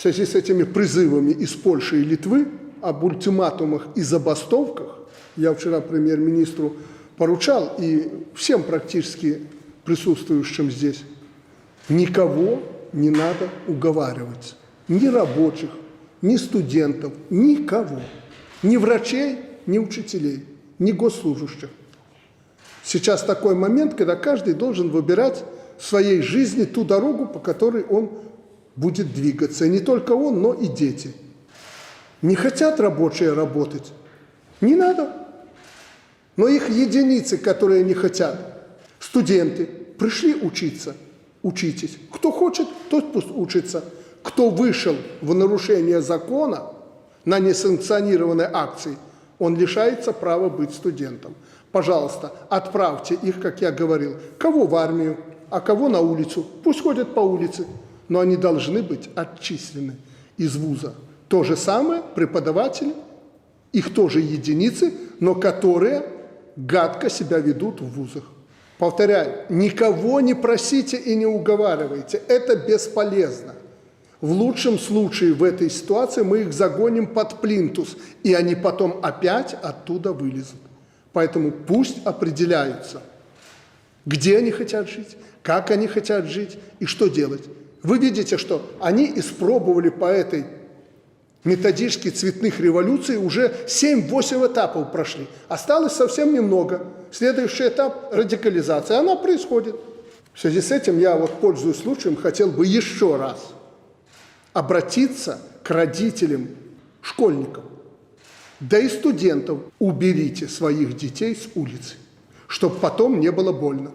Связи с этими призывами из Польши и Литвы об ультиматумах и забастовках я вчера премьер-министру поручал и всем практически присутствующим здесь, никого не надо уговаривать. Ни рабочих, ни студентов, никого. Ни врачей, ни учителей, ни госслужащих. Сейчас такой момент, когда каждый должен выбирать в своей жизни ту дорогу, по которой он будет двигаться. И не только он, но и дети. Не хотят рабочие работать? Не надо. Но их единицы, которые не хотят. Студенты пришли учиться, учитесь. Кто хочет, тот пусть учится. Кто вышел в нарушение закона на несанкционированной акции, он лишается права быть студентом. Пожалуйста, отправьте их, как я говорил, кого в армию, а кого на улицу. Пусть ходят по улице, но они должны быть отчислены из вуза. То же самое преподаватели, их тоже единицы, но которые гадко себя ведут в вузах. Повторяю, никого не просите и не уговаривайте, это бесполезно. В лучшем случае в этой ситуации мы их загоним под плинтус, и они потом опять оттуда вылезут. Поэтому пусть определяются, где они хотят жить, как они хотят жить и что делать. Вы видите, что они испробовали по этой методичке цветных революций уже 7-8 этапов прошли. Осталось совсем немного. Следующий этап – радикализация. Она происходит. В связи с этим я, вот, пользуясь случаем, хотел бы еще раз обратиться к родителям школьников, да и студентов. Уберите своих детей с улицы, чтобы потом не было больно.